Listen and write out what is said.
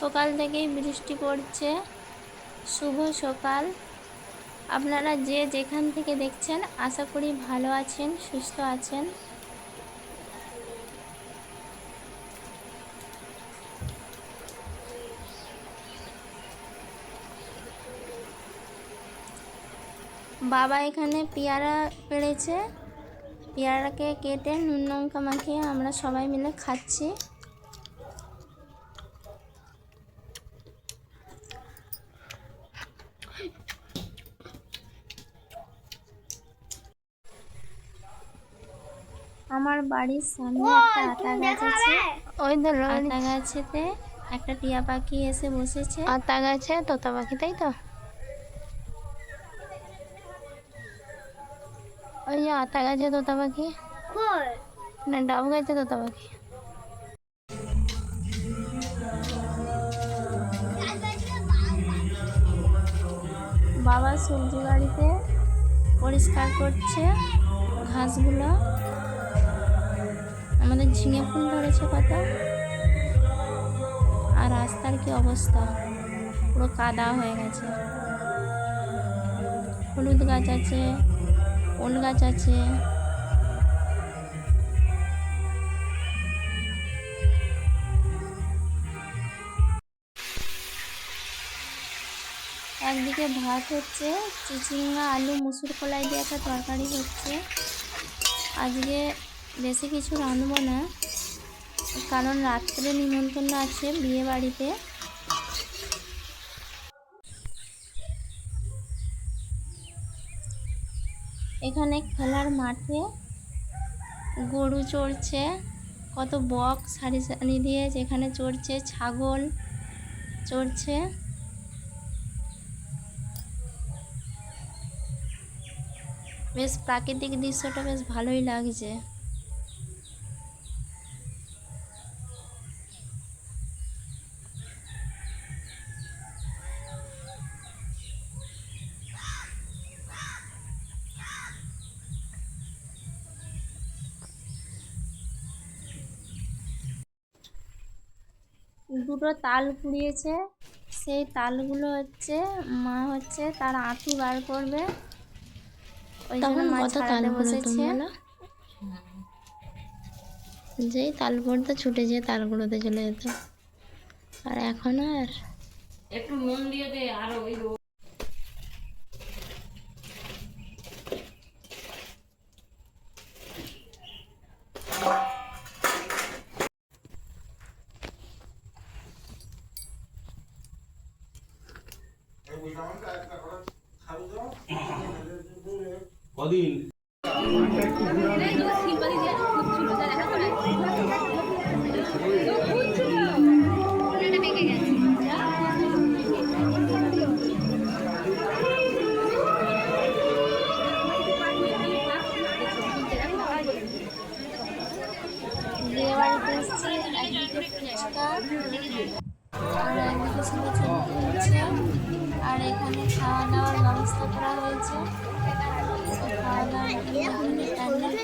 সকাল থেকেই বৃষ্টি পড়ছে। শুভ সকাল। আপনারা যে যেখান থেকে দেখছেন, আশা করি ভালো আছেন, সুস্থ আছেন। বাবা এখানে পেয়ারা পেড়েছে। পেয়ারাকে কেটে নুন লঙ্কা মাখিয়ে আমরা সবাই মিলে খাচ্ছি। আমার বাড়ির সামনে একটা আতা গাছ আছে। ওই ধরো আতা গাছেতে একটা টিয়া পাখি এসে বসেছে। আতা গাছে তোতা পাখি তাই তো? ওই যে আতা গাছে তোতা পাখি। না ডাব গাছে তোতা পাখি। বাবা সবজি বাড়িতে পরিষ্কার করছে ঘাসগুলো। আমাদের ঝিঙে ফুল ধরেছে কত আর রাস্তার কি অবস্থা? পুরো কাদা হয়ে গেছে। হলুদ গাছ আছে, ওল গাছ আছে। একদিকে ভাত হচ্ছে, চিচিঙ্গা, আলু, মুসুর কলাই দিয়ে একটা তরকারি হচ্ছে। আজকে বেশি কিছু রাঁধবো না, কারণ রাত্রে নিমন্ত্রণ আছে বিয়ে বাড়িতে এখানে খেলার মাঠে গরু চড়ছে, কত বক সারি সারি দিয়ে যেখানে চড়ছে ছাগল চড়ছে। বেশ প্রাকৃতিক দৃশ্যটা বেশ ভালোই লাগছে। দুটো তাল কুড়িয়েছে সেই তালগুলো হচ্ছে মা হচ্ছে তার আঁটি বার করবে। ওই জন্য তখন মা কত তাল ছাড়াতে বসেছে। যেই তাল পড়তো ছুটে যেয়ে তালগুলোতে চলে যেত। আর এখন আর? একটু নুন দিয়ে দে আর ওই কদিন? আর এখানে খাওয়া দাওয়ার ব্যবস্থা করা হয়েছে সেই খাওয়া দাওয়ার এখানে প্যান্ডেল করা হয়েছে